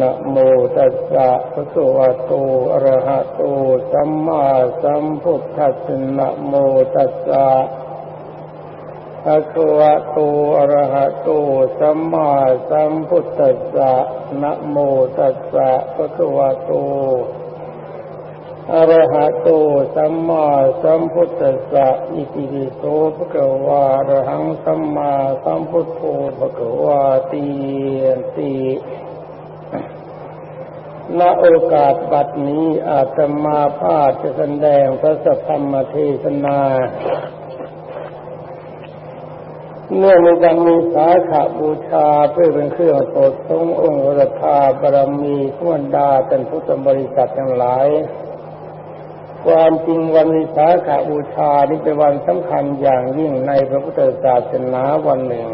นะโมตัสสะภะคะวะโต อะระหะโต สัมมาสัมพุทธัสสะนะโมตัสสะภะคะวะโต อะระหะโต สัมมาสัมพุทธัสสะนะโมตัสสะภะคะวะโต อะระหะโต สัมมาสัมพุทธัสสะ อิติปิโสภะคะวะอะระหังสัมมาสัมพุทโธภะคะวะติติ ณโอกาสบัดนี้อาตมาภาพจะแสดงพระสัทธรรมเทศนาเนื่องในการมีสาขาบูชาเพื่อเป็นเครื่องสดทรงองค์รัฐาบารมีขวนดาเป็นพุทธบริษัททั้งหลาย ความจริงวันวิสาขาบูชานี้เป็นวันสำคัญอย่างยิ่งในพระพุทธศาสนาวันหนึ่ง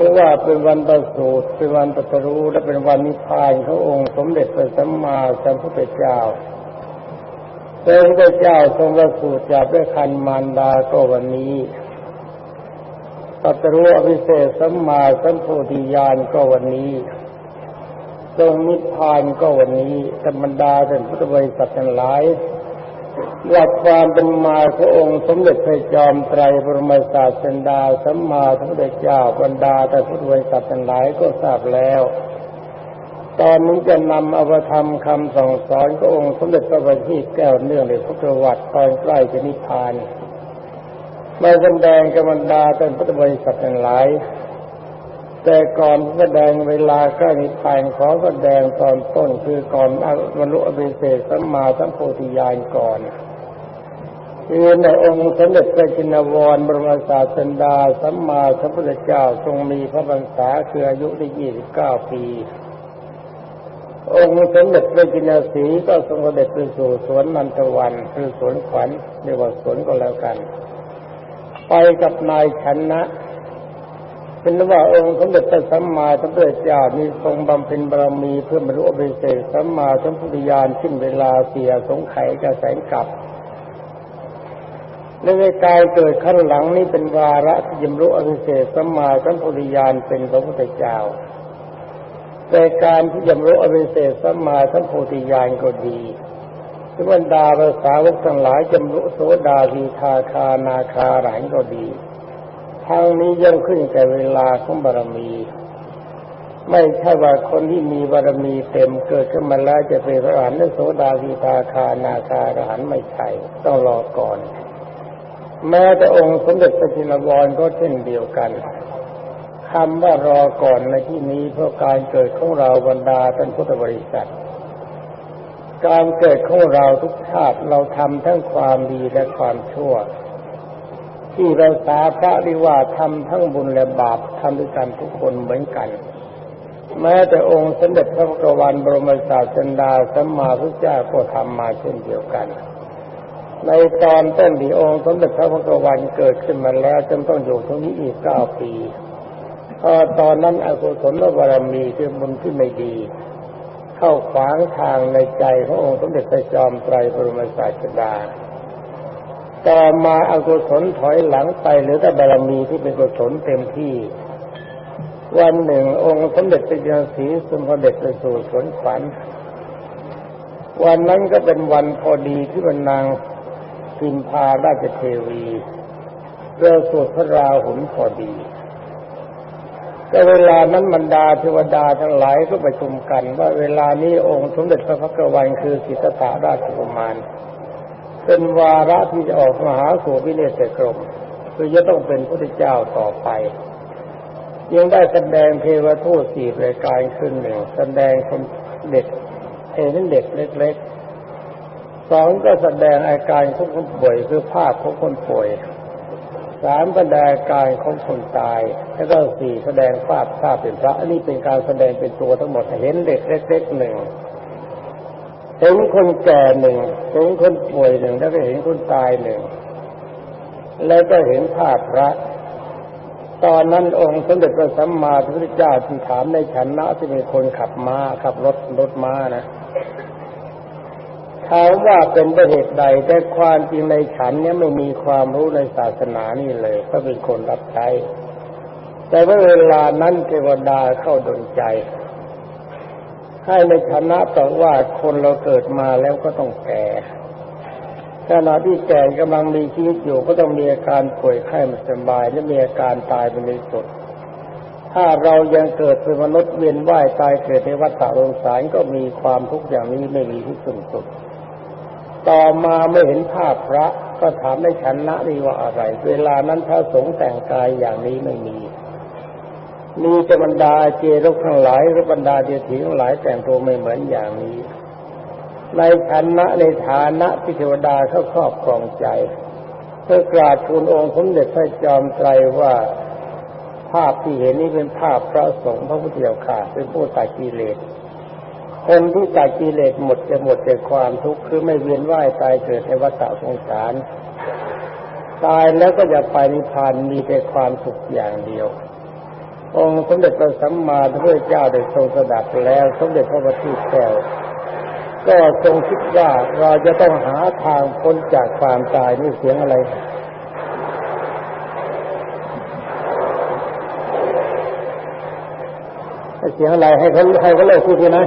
เพราะว่าเป็นวันประสูติเป็นวันตรัสรู้และเป็นวันนิพพานขององค์สมเด็จพระสัมมาสัมพุทธเจ้าพระพุทธเจ้าทรงประสูติจากพระคันมารดาก็วันนี้ตรัสรู้อภิเศษสัมมาสัมโพธิญาณก็วันนี้ทรงนิพพานก็วันนี้ธรรมดาเป็นพุทธบริษัททั้งหลาย หลักความเป็นมาขององค์สมเด็จพระจอมไตรบรมศาสดาสัมมาสัมพุทธเจ้าบรรดาแต่พุทธบริษัททั้งหลายก็ทราบแล้ว ตอนนี้จะนำอภิธรรมคำสั่งสอนขององค์สมเด็จพระบัณฑิตแก้วเนื่องในพุทธวัตรตอนใกล้จะนิพพานมาแสดงกับบรรดาเป็นพุทธบริษัททั้งหลาย แต่ก่อนแสดงเวลาใกล้นิพพานขอแสดงตอนต้นคือก่อนบรรลุอภิเศษสัมมาสัมโพธิญาณก่อนคือในองค์สมเด็จพระจินวรบรมศาสดาสัมมาสัมพุทธเจ้าทรงมีพระพรรษาคืออายุได้ยี่สิบเก้าปี องค์สมเด็จพระจินสีก็ทรงเสด็จไปสู่สวนนันทวันคือสวนขวัญเรียกว่าสวนก็แล้วกัน ไปกับนายชนะ เป็นว่าองค์สมเด็จพระสัมมาสัมพุทธเจ้ามีทรงบำเพ็ญบารมีเพื่อบรรลุอภิเศษสัมมาสัมพุทธญาณขึ้นเวลาเสียสงไขกระแสงกลับในในกายเกิดขั้นหลังนี้เป็นวาระที่ยมรู้อภิเศษสัมมาสัมพุทธญาณเป็นพระพุทธเจ้าแต่การที่ยมรู้อภิเศษสัมมาสัมพุทธญาณก็ดีที่บรรดาภาษาวกทั้งหลายจำรู้โสดาวีทาคานาคาหลานก็ดี ทางนี้ย่อมขึ้นแต่เวลาของบารมี ไม่ใช่ว่าคนที่มีบารมีเต็มเกิดขึ้นมาแล้วจะเป็นพระอรหันต์โสดาวีทาคานาคาอรหันต์ไม่ใช่ต้องรอก่อน แม้แต่องค์สมเด็จพระจินวรก็เช่นเดียวกันคำว่ารอก่อนในที่นี้เพราะการเกิดของเราบรรดาท่านพุทธบริษัท การเกิดของเราทุกชาติเราทำทั้งความดีและความชั่ว ที่เราสาพระริว่าทำทั้งบุญและบาปทำด้วยกันทุกคนเหมือนกัน แม้แต่องค์สมเด็จพระพุทธวันบรมศาสดาสัมมาพุทธเจ้าก็ทำมาเช่นเดียวกัน ในตอนต้นที่องค์สมเด็จพระพุทธวันเกิดขึ้นมาแล้วจนต้องอยู่ตรงนี้อีกเก้าปีพอตอนนั้นอกุศลบารมีคือบุญที่ไม่ดี เข้าขวางทางในใจขององค์สมเด็จพระจอมไตรบรมศาสดา ต่อมาอากุศลถอยหลังไปหลือแต่บารมีที่เป็นกุศลเต็มที่ วันหนึ่ง องค์สมเด็จพระเจ้าศรีสมเด็จไปสู่สวนขวัญวันนั้นก็เป็นวันพอดีที่บรรนางพิมพาราชเทวีเรือสวดพระราหุลพอดี แต่เวลานั้นบรรดาเทวดาทั้งหลายก็ประชุมกัน ว่าเวลานี้องค์สมเด็จพระพักวันคือสิทธาราชกุมาร เป็นวาระที่จะออกมหาสู่วิเนศกรมคือจะต้องเป็นพระเจ้าต่อไป ยังได้แสดงเทวทูตสี่รายการขึ้นหนึ่งแสดงคนเด็กเห็นเด็กเล็กๆสองก็แสดงอาการของคนป่วยคือภาพของคนป่วยสามแสดงอาการของคนตาย แล้วก็สี่แสดงภาพภาพเป็นพระ อันนี้เป็นการแสดงเป็นตัวทั้งหมดเห็นเด็กเล็กๆหนึ่ง เห็นคนแก่หนึ่งเห็นคนป่วยหนึ่งแล้วก็เห็นคนตายหนึ่งแล้วก็เห็นภาพพระ ตอนนั้นองค์สมเด็จพระสัมมาสัมพุทธเจ้าที่ถามในฉันนะที่เป็นคนขับม้าขับรถรถม้านะถามว่าเป็นประเหตุใดแต่ความจริงในฉันเนี่ยไม่มีความรู้ในศาสนานี่เลย ก็เป็นคนรับใช้แต่ว่าเวลานั้นเทวดาเข้าดนใจ ให้ในฐานะต่อว่าคนเราเกิดมาแล้วก็ต้องแก่ขณะที่แก่กำลังมีชีวิตอยู่ก็ต้องมีอาการป่วยไข้ไม่สบายและมีอาการตายเป็นในสุด ถ้าเรายังเกิดเป็นมนุษย์เวียนว่ายตายเกิดในวัฏฏะสงสารก็มีความทุกข์อย่างนี้ไม่มีที่สุดสุด ต่อมาไม่เห็นภาพพระก็ถามในฉันนะนี่ว่าอะไร เวลานั้นพระสงฆ์แต่งกายอย่างนี้ไม่มี มีแต่บรรดาเจรกทั้งหลายหรือบรรดาเดียถีทั้งหลายแต่งตัวไม่เหมือนอย่างนี้ ในฐานะในฐานะที่เทวดาเขาครอบครองใจเพื่อกราบทูลองค์สมเด็จพระจอมไตรว่าภาพที่เห็นนี้เป็นภาพพระสงฆ์พระพุทธเจ้าค่ะเป็นผู้ตัดกิเลสคนที่ตัดกิเลสหมดจะหมดจากความทุกข์คือไม่เวียนว่ายตายเกิดในวัฏสงสาร ตายแล้วก็จะไปนิพพานมีแต่ความสุขอย่างเดียว องค์สมเด็จพระสัมมาสัมพุทธเจ้าได้ทรงสดับแล้วสมเด็จพระบัณฑิตแก้วก็ทรงคิดว่าเราจะต้องหาทางพ้นจากความตายนี่เสียงอะไรเสียงอะไรให้เขาให้เขาเลิกพูดทีนะ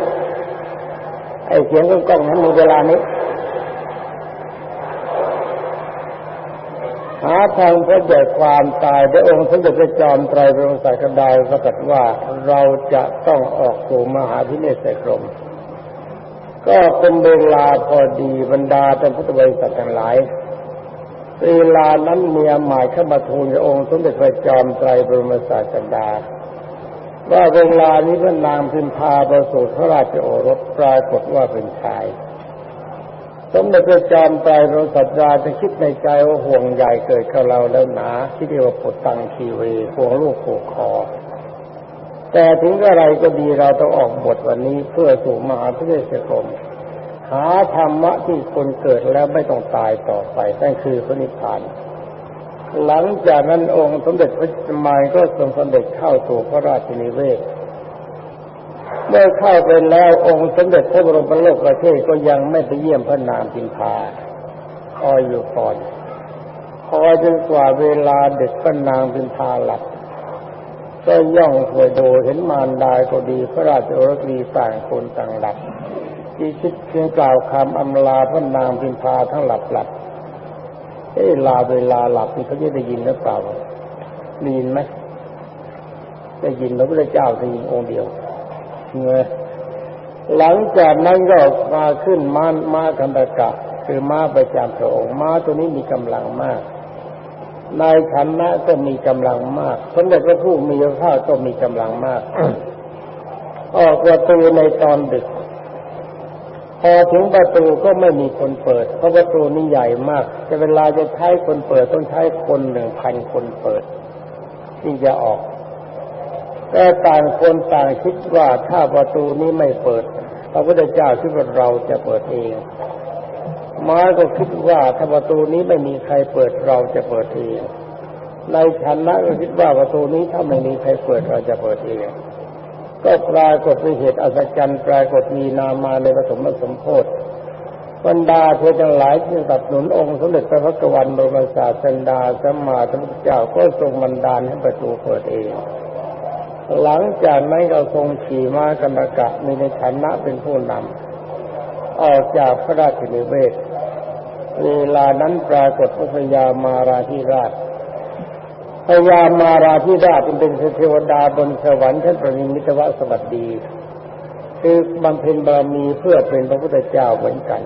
ไอเสียงกล้องนั้นมีเวลานี้ หาทางพ้นจากความตายพระองค์สมเด็จพระจอมไตรบรมศาสดาก็ตรัสว่าเราจะต้องออกสู่มหาพิเนศกรม ก็เป็นเวลาพอดีบรรดาแต่พุทธบริษัททั้งหลายเวลานั้นเมียหมายเข้ามาทูลพระองค์สมเด็จพระจอมไตรบรมศาสดาว่าเวลานี้พระนางพิมพาประสูติพระราชโอรสปรากฏว่าเป็นชาย สมเด็จพระจอมไตรโรสัตราจะคิดในใจว่าห่วงใหญ่เกิดกับเราแล้วหนาที่เรียกว่าปวดตังคีเวห่วงลูกผูกคอ แต่ถึงอะไรก็ดีเราต้องออกบทวันนี้เพื่อสู่มหาพิเศษกรมหาธรรมะที่คนเกิดแล้วไม่ต้องตายต่อไปนั่นคือพระนิพพาน หลังจากนั้นองค์สมเด็จพระจมายก็ทรงสำเร็จเข้าสู่พระราชนิเวศ เมื่อเข้าไปแล้วองค์สมเด็จพระบรมโลกประเทศก็ยังไม่ไปเยี่ยมพระนางพิมพาคอยอยู่ก่อนคอยจนกว่าเวลาเด็กพระนางพิมพาหลับก็ย่องไปดูเห็นมารดาก็ดีพระราชโอรสดีต่างคนต่างหลับที่คิดเพียงกล่าวคำอำลาพระนางพิมพาทั้งหลับหลับเอ้ลาเวลาหลับนี่เขาจะได้ยินหรือเปล่าได้ยินไหมได้ยินพระพุทธเจ้าได้ยินองค์เดียว เงยหลังจากนั้นก็มาขึ้นม้าม้ากันตะกะ คือม้าประจำพระองค์ม้าตัวนี้มีกำลังมาก นายฐานะก็มีกำลังมากสมเด็จพระผู้มีพระภาคก็มีกำลังมาก ออกประตูในตอนดึก พอถึงประตูก็ไม่มีคนเปิด เพราะประตูนี้ใหญ่มาก จะเวลาจะใช้คนเปิดต้องใช้คนหนึ่งพันคนเปิดที่จะออก แต่ต่างคนต่างคิดว่าถ้าประตูนี้ไม่เปิดพระพุทธเจ้าคิดว่าเราจะเปิดเองม้าก็คิดว่าถ้าประตูนี้ไม่มีใครเปิดเราจะเปิดเองในฐานนะก็คิดว่าประตูนี้ถ้าไม่มีใครเปิดเราจะเปิดเองก็ปรากฏเป็นเหตุอัศจรรย์ปรากฏมีนามาในปฐมสมโพธิบรรดาเทวทั้งหลายที่สับสนุนองค์สมเด็จพระพักวันบรมศาสดาสัมมาสัมพุทธเจ้าก็ทรงบันดาลให้ประตูเปิดเอง หลังจากนั้นก็ทรงขี่ม้ากันตะกะมีในฐานะเป็นผู้นำออกจากพระราชนิเวศ เวลานั้นปรากฏพระยามาราธิราชพญามาราธิราชเป็นเทวดาบนสวรรค์ชั้นประนิมิตวสวัสดี คือบำเพ็ญบารมีเพื่อเป็นพระพุทธเจ้าเหมือนกัน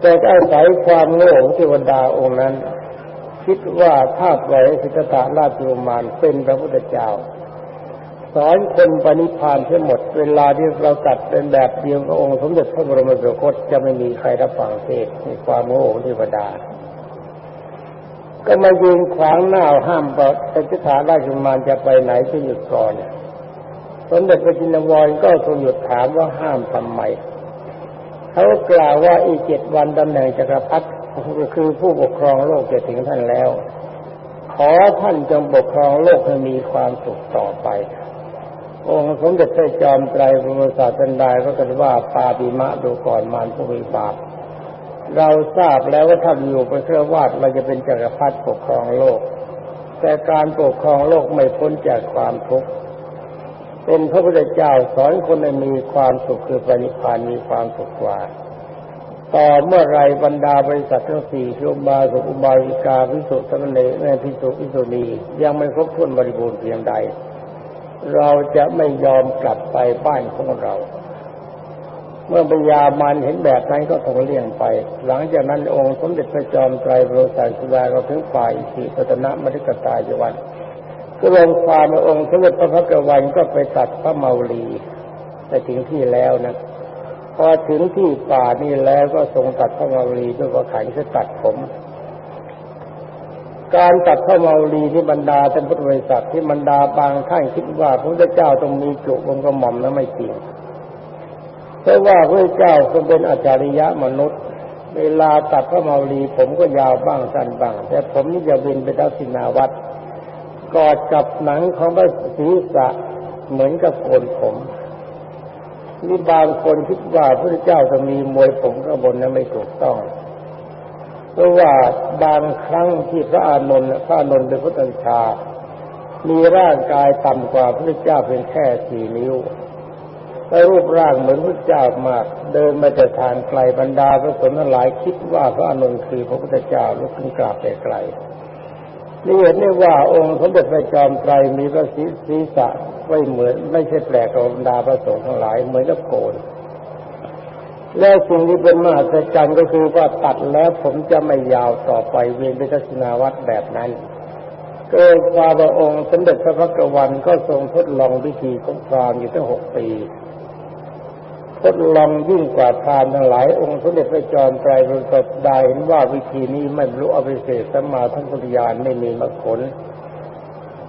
แต่อาศัยความโง่ของเทวดาองค์นั้น คิดว่าถ้าปล่อยให้สิทธัตะราชโรมานเป็นพระพุทธเจ้า สอนคนปณิพานทั้งหมด เวลาที่เราตัดเป็นแบบเดียวกับองค์สมเด็จพระบรมสุคตจะไม่มีใครรับฟังเทศในความโง่ของเทวดา ก็มายืนขวางหน้าห้ามบอกสิทธัตะราชโรมานจะไปไหนจะหยุดก่อนสมเด็จพระจินวรก็ทรงหยุดถามว่าห้ามทำไมเขากล่าวว่าอีกเจ็ดวันตำแหน่งจักรพรรดิ คือผู้ปกครองโลกจะถึงท่านแล้ว ขอท่านจงปกครองโลกให้มีความสุขต่อไป องค์สมเด็จพระจอมไตรบรมศาสดาก็กล่าวว่าปาปิมะดูก่อนมารผู้มีบาปเราทราบแล้วว่าท่านอยู่เป็นเครือวาดเราจะเป็นจักรพรรดิปกครองโลก แต่การปกครองโลกไม่พ้นจากความทุกข์เป็นพระพุทธเจ้าสอนคนให้มีความสุขคือปณิพานมีความสุขกว่า ต่อเมื่อไรบรรดาบริษัททั้งสี่ที่อุบาสกอุบาสิกาพิสุทธิ์สมณเณรพิสุพิสุณียังไม่ครบถ้วนบริบูรณ์เพียงใด เราจะไม่ยอมกลับไปบ้านของเรา เมื่อปัญญามันเห็นแบบนั้นก็ทงเลี่ยงไป หลังจากนั้นองค์สมเด็จพระจอมไตรโรสาสุดาเราถึงฝ่ายสิปัตนะมฤคตายวันก็ลงความองค์สมเด็จพระพักวันก็ไปตัดพระเมาลีไปถึงที่แล้วนะ อถึงที่ป่านี่แล้วก็ทรงตัดพระเมาลีด้วยประขันคือตัดผม การตัดพระเมาลีที่บรรดาท่านพุทธบริษัทที่บรรดาบางท่านคิดว่าพระพุทธเจ้าต้องมีจุกบนกระหม่อมนั้นไม่จริงเพราะว่าพระเจ้าทรงเป็นอาจาริยะมนุษย์ เวลาตัดพระเมาลีผมก็ยาวบ้างสั้นบ้าง แต่ผมนี่จะวินไปทักษิณาวัดกอดกับหนังของพระศีรษะเหมือนกับโกนผม นี่บางคนคิดว่าพระเจ้าจะมีมวยผมข้างบนนั้นไม่ถูกต้อง เพราะว่าบางครั้งที่พระอานนท์พระอานนท์เป็นพระตัญชา มีร่างกายต่ำกว่าพระเจ้าเพียงแค่สี่นิ้วและรูปร่างเหมือนพระเจ้ามาก เดินมาแต่ทางไกลบรรดาพระสนทั้งหลายคิดว่าพระอานนท์คือพระพุทธเจ้าลุกขึ้นกราบไปไกล นี่เห็นได้ว่าองค์สมเด็จพระจอมไตรมีพระศีรษะไว้เหมือน ไม่ใช่แปลกกับบรรดาพระสงฆ์ทั้งหลายเหมือนกับโกนและสิ่งที่เป็นมหัศจรรย์ก็คือว่าตัดแล้วผมจะไม่ยาวต่อไปเวียนไปทัศนาวัดแบบนั้นเกิดความพระองค์สมเด็จพระพักวันก็ทรงทดลองวิธีของพรามอยู่ตั้งหกปี ทดลองยิ่งกว่าพรามทั้งหลาย องค์สมเด็จพระจอมไตรปรกฏได้เห็นว่าวิธีนี้ไม่รู้อภิเศษสมมาทั้งปุริยานไม่มีมรรคผล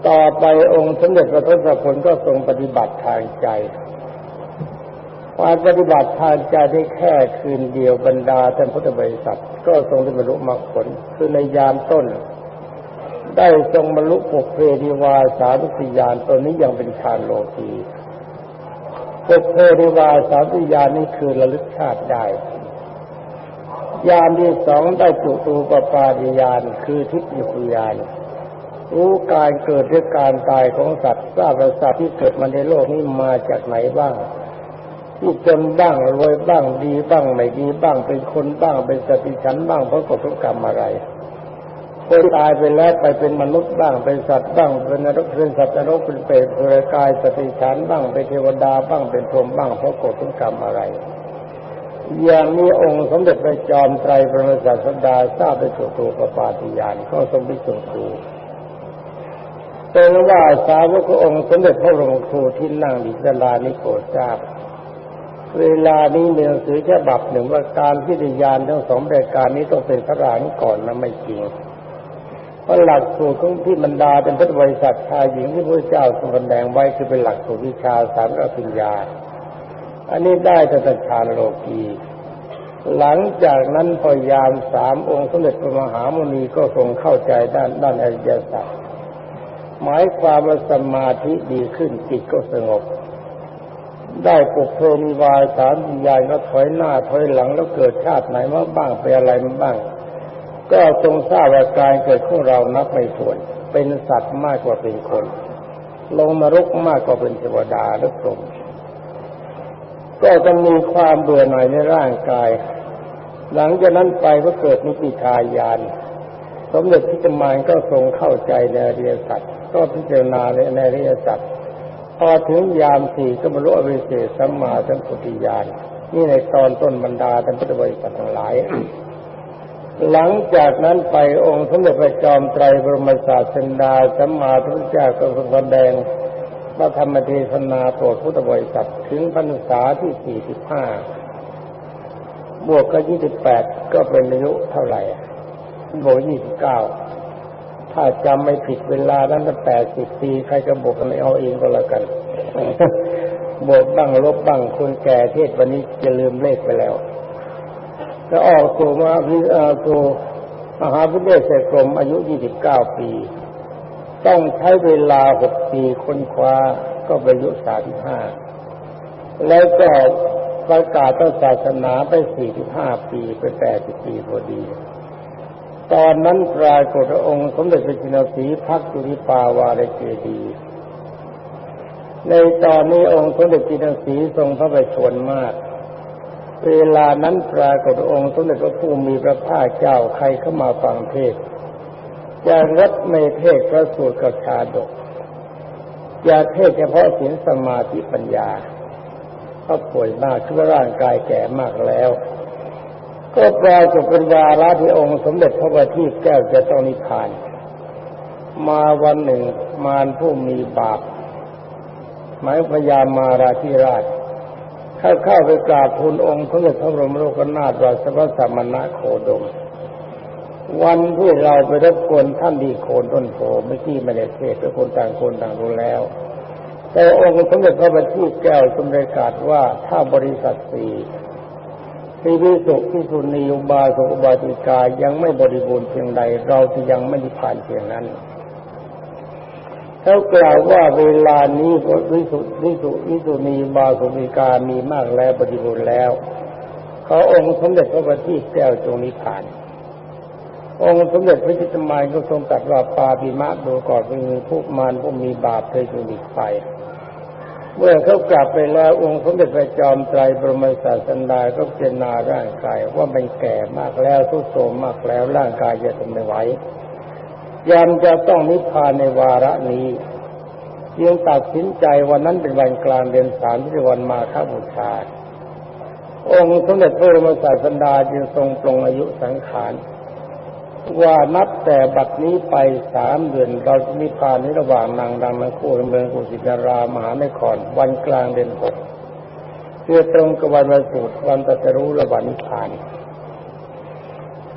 ต่อไปองค์สมเด็จพระทศพลก็ทรงปฏิบัติทางใจการปฏิบัติทางใจได้แค่คืนเดียวบรรดาท่านพุทธบริษัท ก็ทรงได้บรรลุมรรคผลคือในยามต้น ได้ทรงบรรลุปกเพริวาสาธุสิยานตัวนี้ยังเป็นฌานโลกี ปกเพริวาสาธุสิยานนี่คือระลึกชาติได้ยานที่สองได้จุตูปปาริยานคือทิพยุยานรู้การเกิดหรือการตายของสัตว์ทราบว่าสัตว์ที่เกิดมาในโลกนี้มาจากไหนบ้างที่จนบ้างรวยบ้างดีบ้างไม่ดีบ้างเป็นคนบ้างเป็นสติฉันบ้างเพราะกฎกรรมอะไร คนตายไปแล้วไปเป็นมนุษย์บ้างเป็นสัตว์บ้างเป็นนรกเป็นสัตว์นรกเป็นเปรตเป็นกายสติฉันบ้างเป็นเทวดาบ้างเป็นพรหมบ้างเพราะกฎกรรมอะไร อย่างนี้องค์สมเด็จพระจอมไตรปรมศาสดาทราบไปสู่ตัวประปาติยานก็ทรงพิสูจน์ดูเป็นว่าสาวกองค์สมเด็จพระรมครูที่นั่งดิสลานิโกทราบเวลานี้มีหนังสือฉบับหนึ่งว่าการพิจารณาทั้งสองรายการนี้ต้องเป็นพระราชก่อนนะไม่จริง เพราะหลักสูตรของที่บรรดาเป็นพุทธบริษัทชายหญิงที่พระเจ้าทรงแสดงไว้คือเป็นหลักสูตรวิชาสามอภิญญา อันนี้ได้แต่ฌานโลกีหลังจากนั้นพยามสามองค์สมเด็จพระมหามุนีก็ทรงเข้าใจด้านด้านอริยสัจหมายความว่าสมาธิดีขึ้นจิตก็สงบ ได้ปุกเพนิวายสามวิญญาณก็ถอยหน้าถอยหลังแล้วเกิดชาติไหนมาบ้างไปอะไรมาบ้าง ก็ทรงทราบว่าการเกิดของเรานับไม่ถ้วน เป็นสัตว์มากกว่าเป็นคน ลงนรกมากกว่าเป็นเทวดาหรือพรหมก็จะมีความเบื่อหน่ายในร่างกาย หลังจากนั้นไปก็เกิดนิพพายาน สมเด็จพิจมานก็ทรงเข้าใจในอริยสัจก็พิจารณาในในริยสัจพอถึงยามสี่ก็บรรลุอริเศษสัมมาสัมพุทธิญาณนี่ในตอนต้นบรรดาท่านพุทธบริษัททั้งหลาย หลังจากนั้นไปองค์สมเด็จพระจอมไตรบรมศาสดาสัมมาทุทธเจ้าก็ทรงแสดงพระธรรมเทศนาโปรดพุทธบริษัทถึงพรรษาที่สี่สิบห้าบวกก็ยี่สิบแปดก็เป็นอายุเท่าไหร่ บวกยี่สิบเก้าถ้าจำไม่ผิดเวลานั้นตั้งแปดสิบปี ใครจะบวกกันเอาเองก็แล้วกัน บวกบ้างลบบ้างคนแก่เทศวันนี้จะลืมเลขไปแล้ว ก็ออกตัวมาพิตัวมหาวิทยาลัยกรมอายุยี่สิบเก้าปี ต้องใช้เวลาหกปีค้นคว้าก็อายุสามห้าแล้วก็ประกาศต้นศาสนาไปสี่สิบห้าปีไปแปดสิบปีพอดี ตอนนั้นปรากฏองค์ สมเด็จพระจินสีพักจุลิปาวาลเจดี ในตอนนี้องค์สมเด็จจินสีทรงพระประชวรมาก เวลานั้นปรากฏองค์สมเด็จพระผู้มีพระภาคเจ้าใครเข้ามาฟังเทศจะงดในเทศพระสูตรกับชาดกอย่าเทศเฉพาะศีลสมาธิปัญญาเขาป่วยมากชื่วร่างกายแก่มากแล้ว ก็ปรากฏเป็นวาระที่องค์สมเด็จพระบัณฑิตแก้วจะต้องนิพพาน มาวันหนึ่งมารผู้มีบาปหมายพยามาราธิราช เข้าเข้าไปกราบทูลองค์สมเด็จพระบรมโลกนาถราชพรสัมณะโคดม วันที่เราไปรบกวนท่านดีโคนต้นโพไม่ที่ไม่ได้เทศทุกคนต่างคนต่างรู้แล้ว แต่องค์สมเด็จพระบัณฑิตแก้วทรงประกาศว่าถ้าบริษัทสี่ที่วิสุทธิสุนีอุบาสกอุบาสิกายังไม่บริบูรณ์เพียงใด เราจะยังไม่ได้ผ่านเพียงนั้น เขากล่าวว่าเวลานี้วิสุวิสุวิสุนีบาสุมิกามีมากแล้วบริบูรณ์แล้วเขาองค์สมเด็จพระบัณฑิตแก้วจงนิพพาน องค์สมเด็จพระจิตมายก็ทรงตรัสว่าปาปิมะโดก่อนเป็นผู้มารผู้มีบาปเคยจงไปเมื่อเขากลับไปแล้วองค์สมเด็จพระจอมไตรบรมศาสดาก็เจนาร่างกายว่ามันแก่มากแล้วทุกโทมมากแล้วร่างกายจะทนไม่ไหว ยามจะต้องนิพพานในวาระนี้ยังตัดสินใจวันนั้นเป็นวันกลางเดือนสามที่วันมาฆบูชา องค์สมเด็จพระบรมศาสดาจึงทรงปรงอายุสังขารว่านับแต่บัดนี้ไปสามเดือนเราจะนิพพานในระหว่างนางดังนังคู่เมืองกุสินารามหานครวันกลางเดือนหกเพื่อตรงกับวันวันสุดวันตรัสรู้ระหว่างนิพพาน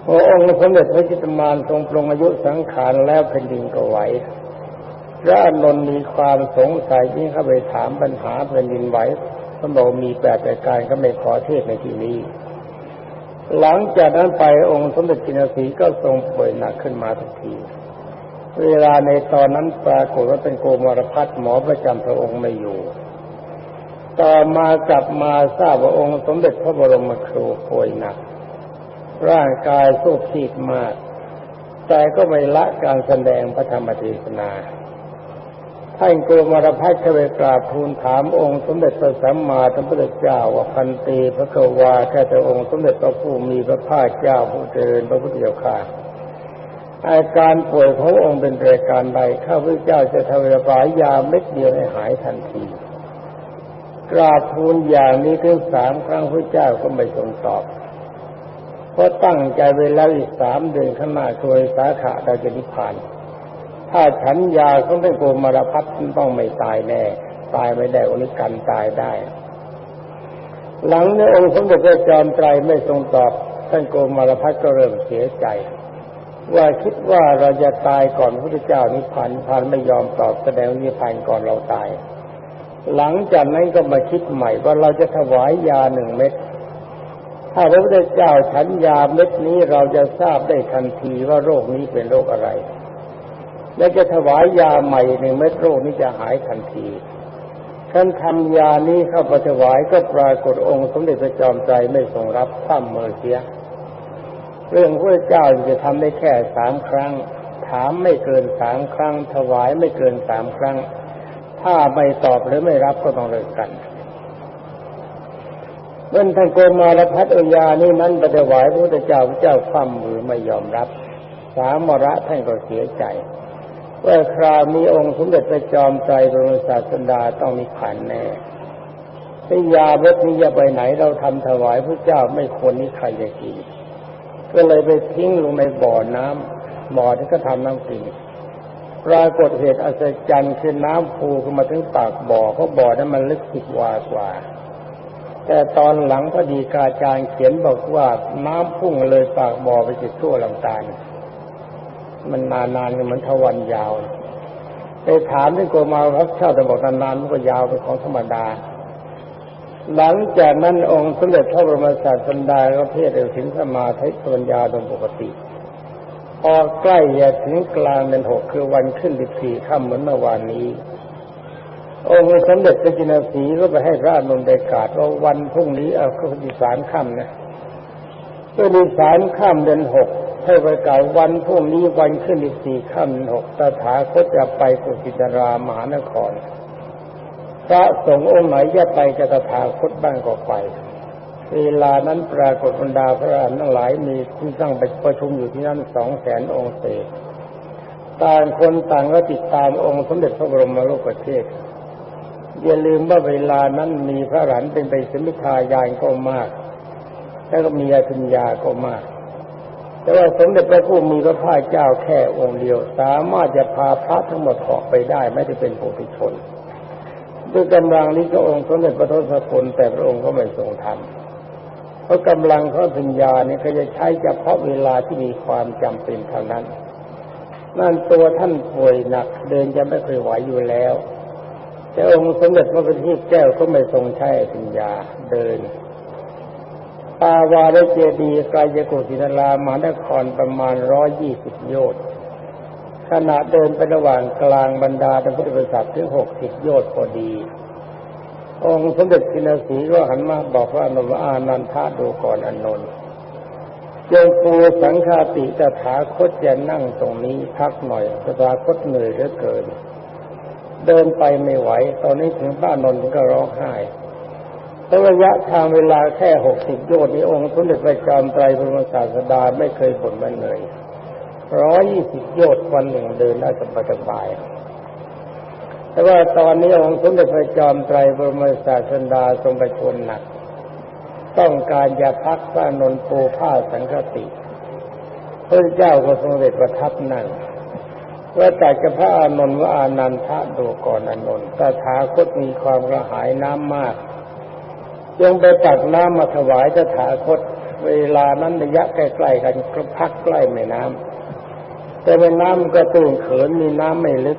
พระองค์สมเด็จพระจิตมานทรงปรงอายุสังขารแล้วแผ่นดินก็ไหวพระอนนท์มีความสงสัยยิ่งเข้าไปถามปัญหาแผ่นดินไหวท่านบอกมีแปดประการก็ไม่ขอเทศในที่นี้ หลังจากนั้นไปองค์สมเด็จจินสีก็ทรงป่วยหนักขึ้นมาทุกที เวลาในตอนนั้นปรากฏว่าเป็นโกมารพัฒหมอประจำพระองค์ไม่อยู่ ต่อมากลับมาทราบว่าองค์สมเด็จพระบรมครูป่วยหนัก ร่างกายสู้ขีดมาก แต่ก็ไม่ละการแสดงพระธรรมเทศนาท่านโกมารพัฒเข้าไปกราบทูลถามองค์สมเด็จพระสัมมาสัมพุทธเจ้าว่าพันตีพระกวาแค่แต่องค์สมเด็จพระผู้มีพระภาคเจ้าผู้เจริญพระพุทธเจ้าค่ะอาการป่วยขององค์เป็นรายการใดข้าพเจ้าจะทำระบายยาเม็ดเดียวให้หายทันที กราบทูลอย่างนี้ถึงสามครั้งพระเจ้าก็ไม่ทรงตอบ เพราะตั้งใจไว้แล้วอีกสามเดือนข้างหน้าคือสาขาเราจะนิพพาน ถ้าฉันยาเขาไม่โกมารพัฒต้องไม่ตายแน่ ตายไม่ได้อนิกันตายได้ หลังนี้องค์สมเด็จพระจอมไตรไม่ทรงตอบท่านโกมารพัฒก็เริ่มเสียใจ ว่าคิดว่าเราจะตายก่อนพระพุทธเจ้านิพพานพพานไม่ยอมตอบแสดงนิพพานก่อนเราตายหลังจากนั้นก็มาคิดใหม่ว่าเราจะถวายยาหนึ่งเม็ด ถ้าพระพุทธเจ้าฉันยาเม็ดนี้เราจะทราบได้ทันทีว่าโรคนี้เป็นโรคอะไร และจะถวายยาใหม่หนึ่งเม็ดโรคนี้จะหายทันทีท่านทำยานี้เข้าไปถวายก็ปรากฏองค์สมเด็จพระจอมใจไม่ทรงรับข้ามเมือเสีย เรื่องพระเจ้าจะทำได้แค่สามครั้ง ถามไม่เกินสามครั้ง ถวายไม่เกินสามครั้ง ถ้าไม่ตอบหรือไม่รับก็ต้องเลิกกัน เมื่อท่านโกมารพัฒอยานี่นั้นไปถวายพระพุทธเจ้าพระเจ้าคว่ำมือไม่ยอมรับ สามมระท่านก็เสียใจว่าคราวมีองค์สมเด็จพระจอมใจบรมศาสดาต้องมีขันแน่ถ้ยาเม็ดนี้จะไปไหนเราทำถวายพระเจ้าไม่ควรนี้ใครจะกินก็เลยไปทิ้งลงในบ่อน้ำบ่อที่ก็ทำน้ำกินปรากฏเหตุอัศจรรย์คือน้ำพูขึ้นมาถึงปากบ่อเพราะบ่อนั้นมันลึกสิบวากว่า แต่ตอนหลังพอดีกาจารย์เขียนบอกว่าน้ำพุ่งเลยปากบ่อไปจิตทั่วลำตาลมันนานๆเหมือนทวันยาวไปถามที่โกมารับเช่าแต่บอกนานๆมันก็ยาวเป็นของธรรมดา หลังจากนั้นองค์สมเด็จพระบรมศาสดาก็เทศเอวถึงสมาธิปัญญาโดยปกติพอใกล้จะถึงกลางเดือนหกคือวันขึ้นสิบสี่ค่ำเหมือนเมื่อวานนี้ องค์สมเด็จพระจินสีก็ไปให้พระนนท์ได้กาดว่าวันพรุ่งนี้เอาก็ดีสารค่ำนะก็ดีสารค่ำเดือนหกให้ไปกล่าววันพรุ่งนี้วันขึ้นอีกสี่ค่ำหกตถาคตจะไปกุสิตรามหานคร พระสงฆ์องค์ไหนจะไปจะตถาคตบ้างก็ไปเวลานั้นปรากฏบรรดาพระอรหันทั้งหลายมีที่ตั้งไปประชุมอยู่ที่นั่นสองแสนองค์เศษต่างคนต่างก็ติดตามองค์สมเด็จพระบรมโลกเทศ อย่าลืมว่าเวลานั้นมีพระหลานเป็นไปสมิทายานก็มาก แล้วก็มีอาทิญญาก็มาก แต่ว่าสมเด็จพระผู้มีพระภาคเจ้าแค่องค์เดียว สามารถจะพาพระทั้งหมดออกไปได้ไม่ได้เป็นโุถุชน ด้วยกำลังนี้ก็องค์สมเด็จพระทศพลแต่พระองค์ก็ไม่ทรงทำเพราะกำลังพระปัญญาเนี่ก็จะใช้เฉพาะเวลาที่มีความจำเป็นเท่านั้นนั่นตัวท่านป่วยหนักเดินจะไม่เคยไหวอยู่แล้ว แต่องค์สมเด็จพระพุทธแก้วก็ไม่ทรงใช้ปัญญาเดินปาวาลเจดีกายโกศินารามาได้ครประมาณร้อยยี่สิบโยชน์ขณะเดินไประหว่างกลางบรรดาท่านพุทธบริษัทถึงหกสิบโยชน์พอดี องค์สมเด็จพินสีก็หันมาบอกว่าอนอานันทาดูก่อนอนนท์จงปูสังฆาติตถาคตจะนั่งตรงนี้พักหน่อยตถาคตเหนื่อยเหลือเกิน เดินไปไม่ไหว ตอนนี้ถึงบ้านนนท์ก็ร้องไห้แต่ระยะทางเวลาแค่หกสิบโยชน์นี้องค์สมเด็จพระจอมไตรบรมศาสดาไม่เคยบ่นมาเลยร้อยยี่สิบโยชน์วันหนึ่งเดินได้สบายๆแต่ว่าตอนนี้องค์สมเด็จพระจอมไตรบรมศาสดาทรงประชวรหนัก ต้องการจะพักพระนนท์ปูผ้าสังฆติพระเจ้าก็ทรงเด็จประทับนั่ง ว่าแต่จะพระอานนท์ว่าอานันทะดูก่อนอานนท์ตถาคตมีความกระหายน้ำมากจึงไปตักน้ำมาถวายตถาคต เวลานั้นระยะใกล้ๆกันก็พักใกล้แม่น้ำแต่แม่น้ำก็ตื่นเขินมีน้ำไม่ลึก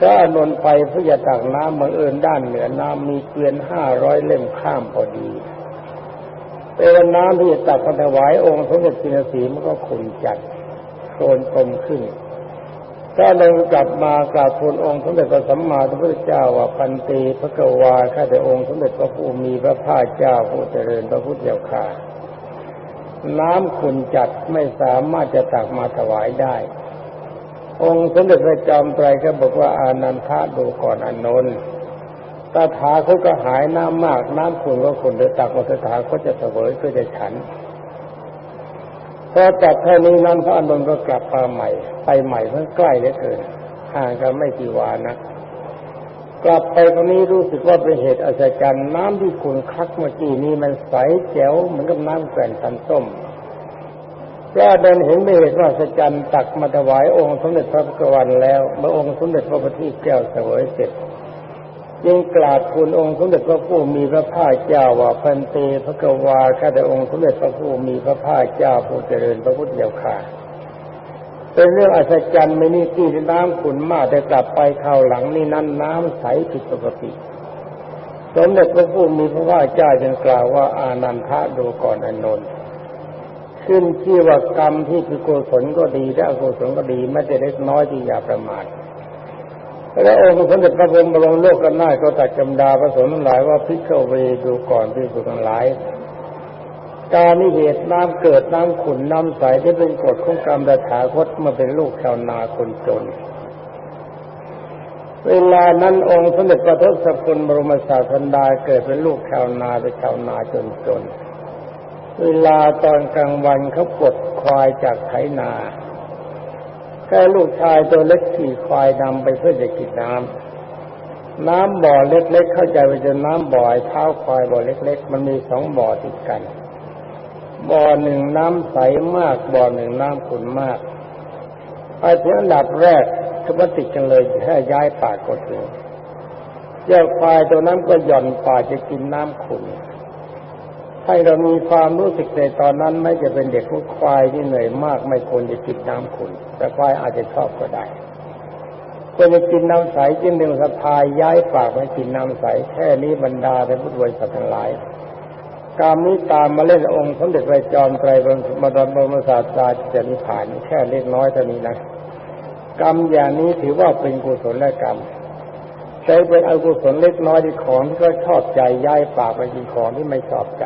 ก็อนนท์ไปเพื่อจะตักน้ำบังเอิญด้านเหนือน้ำมีเกวียนห้าร้อยเล่มข้ามพอดีเป็นน้ำที่ตักมาถวายองค์สมเด็จจินสีมันก็ขุ่นจัดโคลนตมขึ้น ก็เลยกลับมากราบทูลองค์สมเด็จพระสัมมาสัมพุทธเจ้าว่าพันตีพระกวาข้าแต่องค์สมเด็จพระผู้มีพระภาคเจ้าผู้เจริญพระพุทธเจ้าข่าน้ำขุนจัดไม่สามารถจะตักมาถวายได้ องค์สมเด็จพระจอมไตรก็บอกว่าอานันทะดูก่อนอนนท์ตถาคตก็หายน้ำมาก น้ำขุนก็ขุนเดือตักมาตถาคตจะเสวยก็จะฉัน พอจัดแค่นี้นั้นพระอานุนก็กลับมาใหม่ ไปใหม่เพิ่งใกล้เหลือเกินห่างกันไม่กี่วานะกลับไปตรงนี้รู้สึกว่าเป็นเหตุอัศจรรย์น้ำที่ขุ่นคักเมื่อกี้นี้มันใสแจ๋วเหมือนกับน้ำแก่นสันส้มพระเดินเห็นไม่เหตุว่าอัศจรรย์ตักมาถวายองค์สมเด็จพระพุทธวันแล้วเมื่อองค์สมเด็จพระพุทธแก้วเสวยเสร็จ จึงกราบทูลองค์สมเด็จพระผู้มีพระภาคเจ้าว่าพันเตพระกวาข้าแต่องค์สมเด็จพระผู้มีพระภาคเจ้าผู้เจริญพระพุทธเจ้าค่ะเป็นเรื่องอัศจรรย์ไม่นี่ที่น้ำขุนมากแต่กลับไปข่าวหลังนี่นั้นน้ำใสผิดปกติ สมเด็จพระผู้มีพระภาคเจ้าจึงกล่าวว่าอานันทะดูก่อนอนนท์ขึ้นที่ว่ากรรมที่คือกุศลก็ดีและอกุศลก็ดีไม่ได้เล็กน้อยที่อย่าประมาท และองค์สมเด็จพระบรมบรมโลกกันหน้าก็ตัดจำดาประสงค์ทั้งหลายว่าพิกเวดูก่อนที่สุดทั้งหลาย การนิเหตุน้ำเกิดน้ำขุนน้ำใสที่เป็นกฎของกรรมตถาคตมาเป็นลูกชาวนาคนจน เวลานั้นองค์สมเด็จพระทศพลบรมศาสันดาเกิดเป็นลูกชาวนาเป็นชาวนาจนจน เวลาตอนกลางวันเขาปลดควายจากไถนา แค่ลูกชายตัวเล็กขี่ควายนำไปเพื่อจะกินน้ำ น้ำบ่อเล็ก ๆ เข้าใจว่าจะน้ำบ่อเท้าควายบ่อเล็ก ๆ มันมีสองบ่อติดกัน บ่อหนึ่งน้ำใสมาก บ่อหนึ่งน้ำขุ่นมากไปถึงอันดับแรกทุกติดกันเลยแค่ย้ายปากก็ถึงเจ้าควายตัวนั้นก็หย่อนปากจะกินน้ำขุ่น ให้เรามีความรู้สึกในตอนนั้นไม่จะเป็นเด็กผู้ควายที่เหนื่อยมากไม่ควรจะกินน้ำขุนแต่ควายอาจจะชอบก็ได้ควรจะกินน้ำใสจึงหนึ่งสะพายย้ายปากไปกินน้ำใสแค่นี้บรรดาเป็นผู้รวยสัตว์ทั้งหลายกรรมนี้ตามมาเล่นองค์สมเด็จพระจอมไตรบรมดรบรมศาสตราจะนิพพานแค่เล็กน้อยเท่านี้นะกรรมอย่างนี้ถือว่าเป็นกุศลและกรรมใช้เป็นอกุศลเล็กน้อยที่ของที่ก็ชอบใจย้ายปากไปกินของที่ไม่ชอบใจ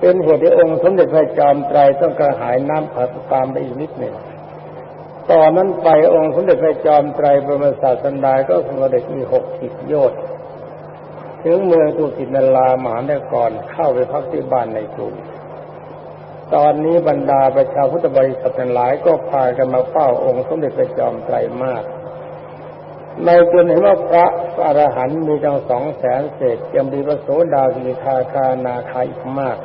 เป็นเหตุที่องค์สมเด็จพระจอมไตรต้องกระหายน้ำผัดตามไปอีกนิดหนึ่งตอนนั้นไปองค์สมเด็จพระจอมไตรบระมศาสันดาก็เด็จมีหกสิบโยชน์ถึงเมืองตุสินลามหานครเข้าไปพักที่บ้านในกรุงตอนนี้บรรดาประชาพุทธบริษัทหลายก็พากันมาเฝ้าองค์สมเด็จพระจอมไตรมาก ในจนเห็นว่าพระอรหันต์มีจังสองแสนเศษยังมีพระโสดาวิทาคานาคาอีกมาก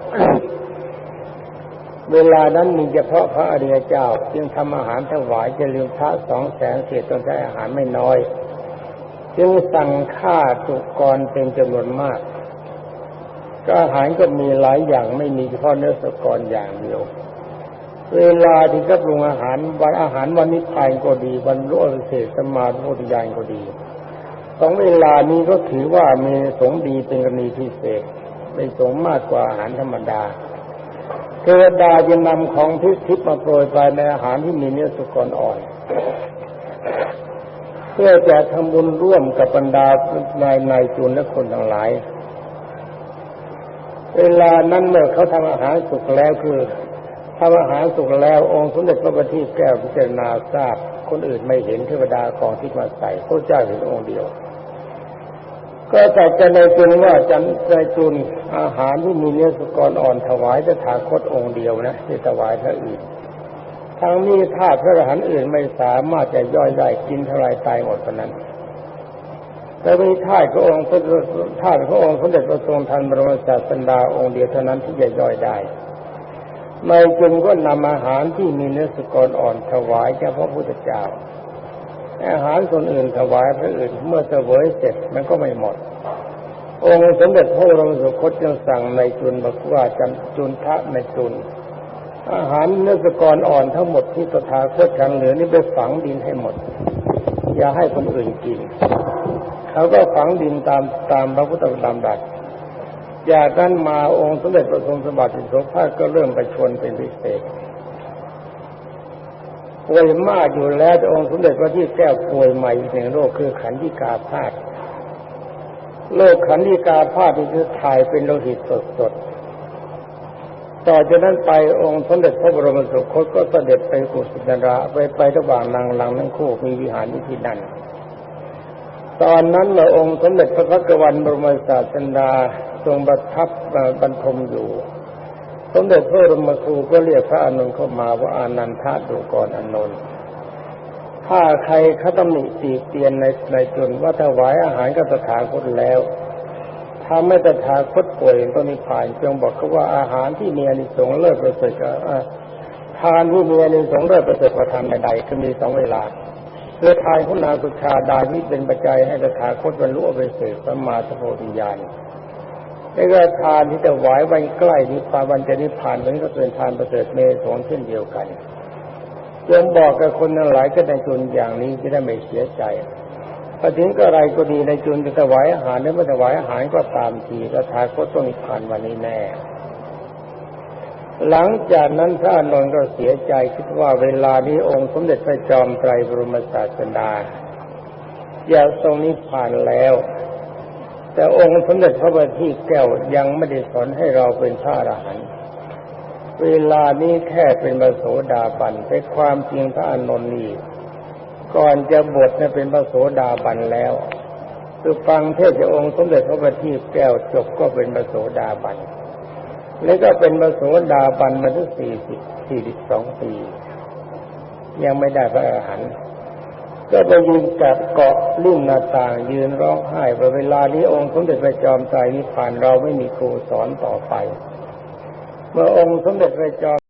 เวลานั้นมีเฉพาะพระอริยเจ้า จึงทำอาหารถวายจะลืมพระสองแสนเศษต้องใช้อาหารไม่น้อย จึงสั่งฆ่าตุกรเป็นจำนวนมาก ก็อาหารก็มีหลายอย่างไม่มีเฉพาะเนื้อสกรอย่างเดียว เวลาที่ก็ปรุงอาหารวันอาหารวันนิพพานก็ดีวันรุ่งเศษสมาโพธิญาณก็ดีสองเวลานี้ก็ถือว่ามีสงดีเป็นกรณีพิเศษไม่สงมากกว่าอาหารธรรมดาเทวดาจะนำของทิพย์ทิพมาโปรยไปในอาหารที่มีเนื้อสุกรอ่อน เพื่อจะทำบุญร่วมกับบรรดานายนายจุนและคนทั้งหลาย เวลานั้นเมื่อเขาทำอาหารสุกแล้วคือำอาหารสุกแล้ว องค์สมเด็จพระบัณฑิตแก้วพิจารณาทราบ คนอื่นไม่เห็นเทวดาของที่มาใส่พระเจ้าเห็นองค์เดียว ก็แต่จะในจุนว่าจันในจุนอาหารที่มีเนื้อสุกรอ่อนถวายจะถาคตองค์เดียวนะที่ถวายพระอื่นทั้งนี้ถ้าพระอรหันต์อื่นไม่สามารถจะย่อยได้กินเท่าไรตายหมดเท่านั้นแต่มีท่าพระองค์ท่านพระองค์สมเด็จพระทรงทันบรมศาสดาองค์เดียวเท่านั้นที่จะย่อยได้ ในจึงก็นำอาหารที่มีเนื้อสุกรอ่อนถวายเฉพาพระพุทธเจ้า อาหารคนอื่นถวายพระอื่นเมื่อเสวยเสร็จมันก็ไม่หมด องค์สมเด็จพระบรมสุคตจึงสั่งในจุนบอกว่าจันจุนทะในจุน อาหารเนื้อสุกรอ่อนทั้งหมดที่ตถาคตฉันเหลือนี่ไปฝังดินให้หมด อย่าให้คนอื่นกิน เขาก็ฝังดินตามตามพระพุทธธรรมดัด จากนั้นมาองค์สมเด็จพระทรงสมบัติโสภาก็เริ่มไปชวนเป็นพิเศษป่วยมากอยู่แล้วแต่องค์สมเด็จพระที่แก้วป่วยใหม่หนึ่งโรคคือขันธิกาพาดโรคขันธิกาพาดนี่คือถ่ายเป็นโลหิตสดๆ ต่อจากนั้นไปองค์สมเด็จพระบรมสุคตก็เสด็จไปกุสินาราไปไประหว่างนางลังทั้งคู่มีวิหารที่นั่นตอนนั้นเมื่อองค์สมเด็จพระพักวันบรมศาสดา ทรงประทับบรรทมอยู่ สมเด็จพระรมครูก็เรียกพระอนุนเข้ามาว่าอานันทะดูก่อนอนุนถ้าใครเขาตำหนิตีเตียนในในจนว่าถวายอาหารกับตถาคตแล้วถ้าไม่ตถาคตป่วยก็มีผ่านจงบอกเขาว่าอาหารที่มีอนิสงส์เลิศประเสริฐทานที่มีอนิสงส์เลิศประเสริฐกว่าทานใดๆคือมีสองเวลาเพื่อทานคุณนาสุชาดาที่เป็นปัจจัยให้ตถาคตบรรลุอภิเศษสัมมาสัพพิญาณ แล้วก็ทานที่จะไหววันใกล้นิพพานวันจะนิพพานนั้นก็เป็นทานประเสริฐเมสองเช่นเดียวกันจงบอกกับคนทั้งหลายก็ในจุนอย่างนี้จะได้ไม่เสียใจพอถึงก็อะไรก็ดีในจุนจะถวายอาหารหรือไม่ถวายอาหารก็ตามทีก็ทาคตต้องนิพพานวันนี้แน่ หลังจากนั้นพระอานนท์ก็เสียใจคิดว่าเวลานี้องค์สมเด็จพระจอมไตรบรมศาสดาอยากทรงนิพพานแล้ว แต่องค์สมเด็จพระบัณฑิตแก้วยังไม่ได้สอนให้เราเป็นพระอรหันต์เวลานี้แค่เป็นพระโสดาบันแต่ความจริงพระอานนท์นี่ก่อนจะบวชเนี่ยเป็นพระโสดาบันแล้วคือฟังเทศจากองค์สมเด็จพระบัณฑิตแก้วจบก็เป็นพระโสดาบันแล้วก็เป็นพระโสดาบันมาถึงสี่สิบสี่สิบสองปี ยังไม่ได้พระอรหันต์ ก็ไปยืนจับเกาะลุ่มหน้าต่างยืนร้องไห้ว่าเวลานี้องค์สมเด็จพระจอมไตรนิพพานเราไม่มีครูสอนต่อไป เมื่อองค์สมเด็จพระจอม